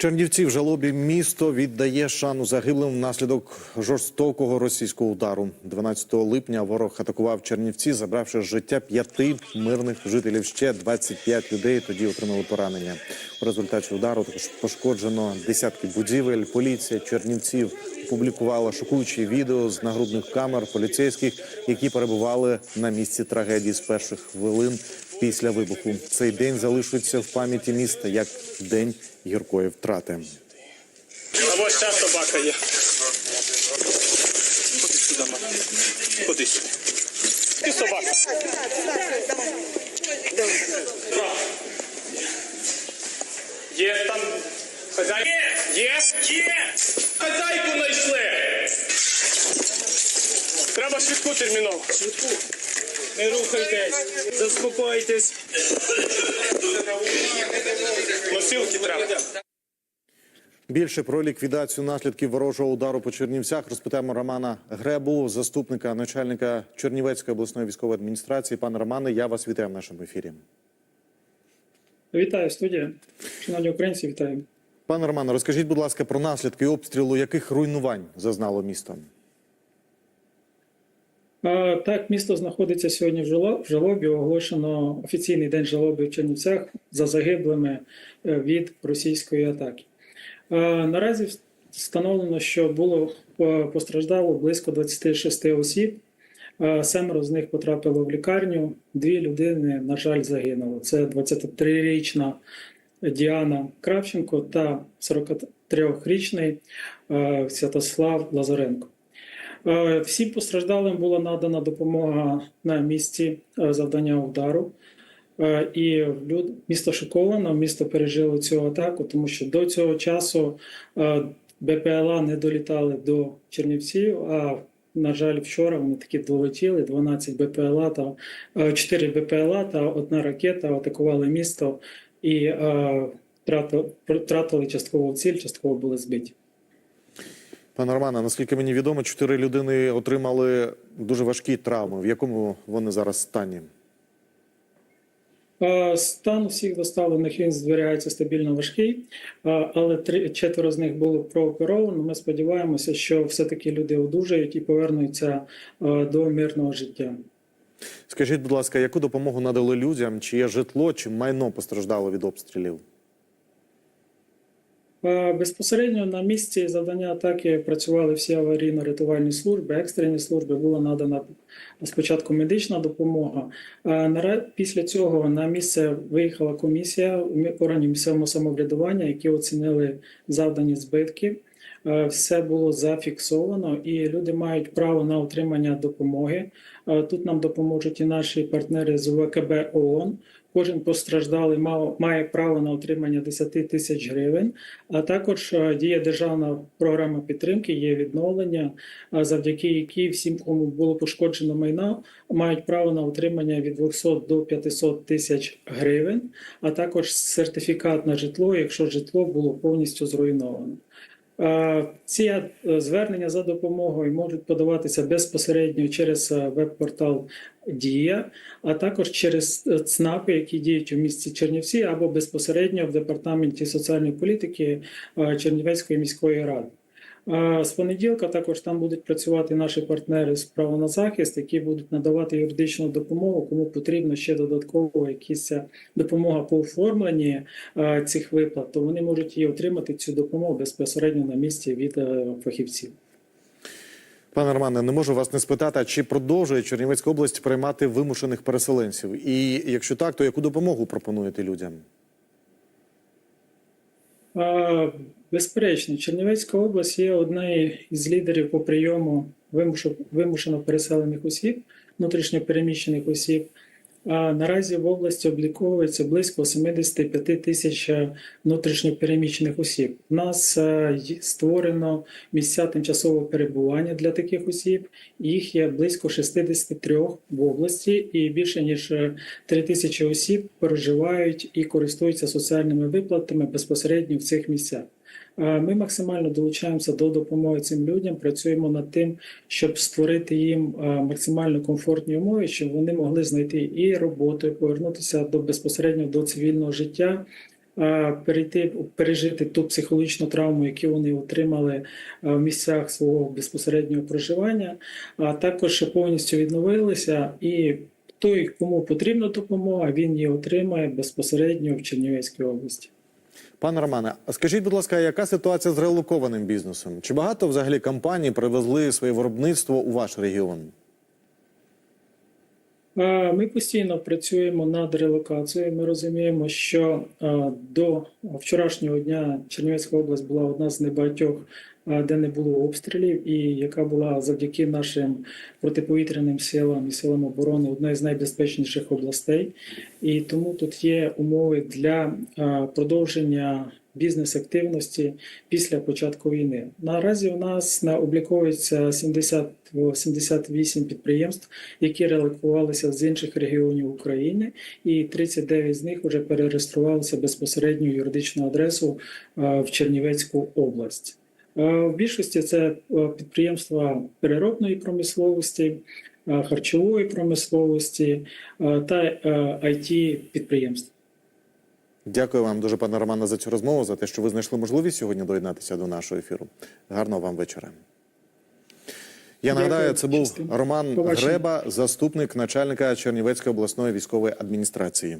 Чернівці в жалобі місто віддає шану загиблим внаслідок жорстокого російського удару. 12 липня ворог атакував Чернівці, забравши життя п'яти мирних жителів. Ще 25 людей тоді отримали поранення. У результаті удару також пошкоджено десятки будівель. Поліція Чернівців опублікувала шокуючі відео з нагрудних камер поліцейських, які перебували на місці трагедії з перших хвилин після вибуху. Цей день залишиться в пам'яті міста як день гіркої втрати. А ось ця собака є. Ходи сюди, мама. Ходи сюди. Ти собака. Є там хазяйка? Є? Є! Хазяйку терміново. Не рухайтесь, заспокойтесь. Носилки треба. Більше про ліквідацію наслідків ворожого удару по Чернівцях розпитаємо Романа Гребу, заступника начальника Чернівецької обласної військової адміністрації. Пане Романе, я вас вітаю в нашому ефірі. Вітаю студія. Шановні українці, вітаю. Пане Романе, розкажіть, будь ласка, про наслідки обстрілу, яких руйнувань зазнало місто? Так, місто знаходиться сьогодні в жалобі. Оголошено офіційний день жалоби в Чернівцях за загиблими е, від російської атаки. Наразі встановлено, що було е, постраждало близько 26 осіб. Семеро з них потрапило в лікарню. Дві людини, на жаль, загинули. Це 23-річна Діана Кравченко та 43-річний е, Святослав Лазаренко. Е, Всім постраждалим була надана допомога на місці е, завдання удару. Е, І люд- місто шоковано, місто пережило цю атаку, тому що до цього часу БПЛА не долітали до Чернівців. А на жаль, вчора вони таки долетіли. 12 БПЛА та е, 4 БПЛА та одна ракета атакували місто і втратили частково ціль, частково були збиті. Пане Романе, наскільки мені відомо, чотири людини отримали дуже важкі травми. В якому вони зараз стані? Е, Стан усіх доставлених він зберігається стабільно важкий, е, але три четверо з них було прооперовано. Ми сподіваємося, що все-таки люди одужають і повернуться е, до мирного життя. Скажіть, будь ласка, яку допомогу надали людям? Чиє житло чи майно постраждало від обстрілів? Е, Безпосередньо на місці завдання атаки працювали всі аварійно-рятувальні служби, екстрені служби. Була надана спочатку медична допомога. Нара- Після цього на місце виїхала комісія мі- органів місцевого самоврядування, які оцінили завдані збитки. Е, Все було зафіксовано, і люди мають право на отримання допомоги. Е, Тут нам допоможуть і наші партнери з ВКБ ООН. Кожен постраждалий мав- має право на отримання 10 тисяч гривень. А також е, діє державна програма підтримки, є відновлення, завдяки якій всім, кому було пошкоджено майно, мають право на отримання від 200 до 500 тисяч гривень, а також сертифікат на житло, якщо житло було повністю зруйновано. Е, Ці е, звернення за допомогою можуть подаватися безпосередньо через е, веб-портал Дія, а також через ЦНАПи, які діють у місті Чернівці, або безпосередньо в департаменті соціальної політики Чернівецької міської ради. Е, З понеділка також там будуть працювати наші партнери з право на захист, які будуть надавати юридичну допомогу, кому потрібно ще додатково якісь е, допомога по оформленні е, цих виплат, то вони можуть її отримати цю допомогу безпосередньо на місці від фахівців. Пане Романе, не можу вас не спитати, а чи продовжує Чернівецька область приймати вимушених переселенців? І якщо так, то яку допомогу пропонуєте людям? Е, Безперечно, Чернівецька область є однією із лідерів по прийому вимушено переселених осіб, внутрішньопереміщених осіб. А наразі в області обліковується близько 75 тисяч е, внутрішньопереміщених осіб. У нас е, створено місця тимчасового перебування для таких осіб. Їх є близько 63 в області, і більше ніж е, 3 тисячі осіб проживають і користуються соціальними виплатами безпосередньо в цих місцях. Е, Ми максимально долучаємося до допомоги цим людям. Працюємо над тим, щоб створити їм е, максимально комфортні умови, щоб вони могли знайти і роботу, і повернутися до безпосередньо до цивільного життя. е, перейти пережити ту психологічну травму, яку вони отримали в місцях свого безпосереднього проживання, а також повністю відновилися і. Той, кому потрібна допомога, він її отримає безпосередньо в Чернівецькій області. Пане Романе, скажіть, будь ласка, яка ситуація з релокованим бізнесом? Чи багато взагалі компаній привезли своє виробництво у ваш регіон? Е, Ми постійно працюємо над релокацією. Ми розуміємо, що е, до вчорашнього дня Чернівецька область була одна з небагатьох, де не було обстрілів, і яка була завдяки нашим протиповітряним силам і силам оборони одна із найбезпечніших областей. І тому тут є умови для е, продовження бізнес-активності після початку війни. Наразі у нас на обліковується 70 78 підприємств, які релокувалися з інших регіонів України, і 39 з них вже перереєструвалися безпосередньо юридичну адресу е, в Чернівецьку область. Е, В більшості це е, підприємства переробної промисловості, е, харчової промисловості та it підприємств. Дякую вам дуже, пане Романе, за цю розмову, за те, що ви знайшли можливість сьогодні доєднатися до нашого ефіру. Гарного вам вечора. Я нагадаю, це був. Роман Побачення. Греба, заступник начальника Чернівецької обласної військової адміністрації.